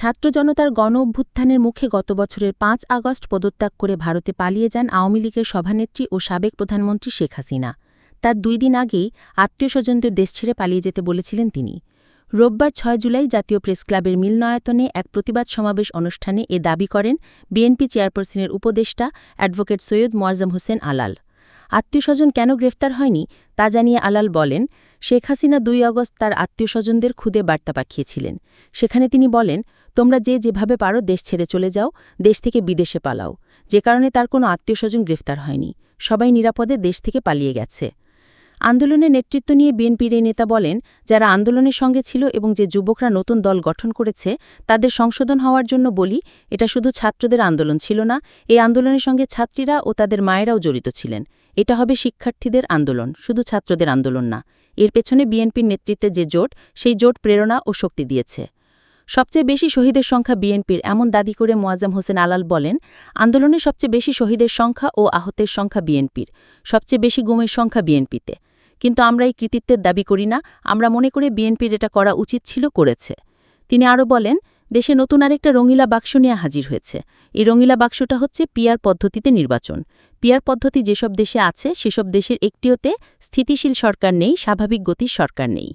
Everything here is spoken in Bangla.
ছাত্র জনতার গণ অভ্যুত্থানের মুখে গত বছরের পাঁচ আগস্ট পদত্যাগ করে ভারতে পালিয়ে যান আওয়ামী লীগের সভানেত্রী ও সাবেক প্রধানমন্ত্রী শেখ হাসিনা। তার দুই দিন আগেই আত্মীয় স্বজনদের দেশ ছেড়ে পালিয়ে যেতে বলেছিলেন তিনি। রোববার ছয় জুলাই জাতীয় প্রেসক্লাবের মিলনায়তনে এক প্রতিবাদ সমাবেশ অনুষ্ঠানে এ দাবি করেন বিএনপি চেয়ারপারসনের উপদেষ্টা অ্যাডভোকেট সৈয়দ মোয়াজ্জম হোসেন আলাল। আত্মীয়স্বজন কেন গ্রেফতার হয়নি তা জানিয়ে আলাল বলেন, শেখ হাসিনা দুই আগস্ট তার আত্মীয়স্বজনদের খুদে বার্তা পাঠিয়েছিলেন। সেখানে তিনি বলেন, তোমরা যে যেভাবে পারো দেশ ছেড়ে চলে যাও, দেশ থেকে বিদেশে পালাও। যে কারণে তার কোনো আত্মীয়স্বজন গ্রেফতার হয়নি। সবাই নিরাপদে দেশ থেকে পালিয়ে গেছে। আন্দোলনের নেতৃত্ব নিয়ে বিএনপির এই নেতা বলেন, যারা আন্দোলনের সঙ্গে ছিল এবং যে যুবকরা নতুন দল গঠন করেছে, তাদের সংশোধন হওয়ার জন্য বলি, এটা শুধু ছাত্রদের আন্দোলন ছিল না, এই আন্দোলনের সঙ্গে ছাত্রীরা ও তাদের মায়েরাও জড়িত ছিলেন। এটা হবে শিক্ষার্থীদের আন্দোলন, শুধু ছাত্রদের আন্দোলন না। এর পেছনে বিএনপির নেতৃত্বে যে জোট, সেই জোট প্রেরণা ও শক্তি দিয়েছে। সবচেয়ে বেশি শহীদের সংখ্যা বিএনপির, এমন দাবি করে মোয়াজ্জম হোসেন আলাল বলেন, আন্দোলনে সবচেয়ে বেশি শহীদের সংখ্যা ও আহতের সংখ্যা বিএনপির, সবচেয়ে বেশি গুমের সংখ্যা বিএনপিতে। কিন্তু আমরা এই কৃতিত্বের দাবি করি না, আমরা মনে করে বিএনপির এটা করা উচিত ছিল করেছে। তিনি আরও বলেন, দেশে নতুন আরেকটা রঙিলা বাক্স নিয়ে হাজির হয়েছে। এই রঙিলা বাক্সটা হচ্ছে পিয়ার পদ্ধতিতে নির্বাচন। পিয়ার পদ্ধতি যেসব দেশে আছে, সেসব দেশের একটিওতে স্থিতিশীল সরকার নেই, স্বাভাবিক গতির সরকার নেই।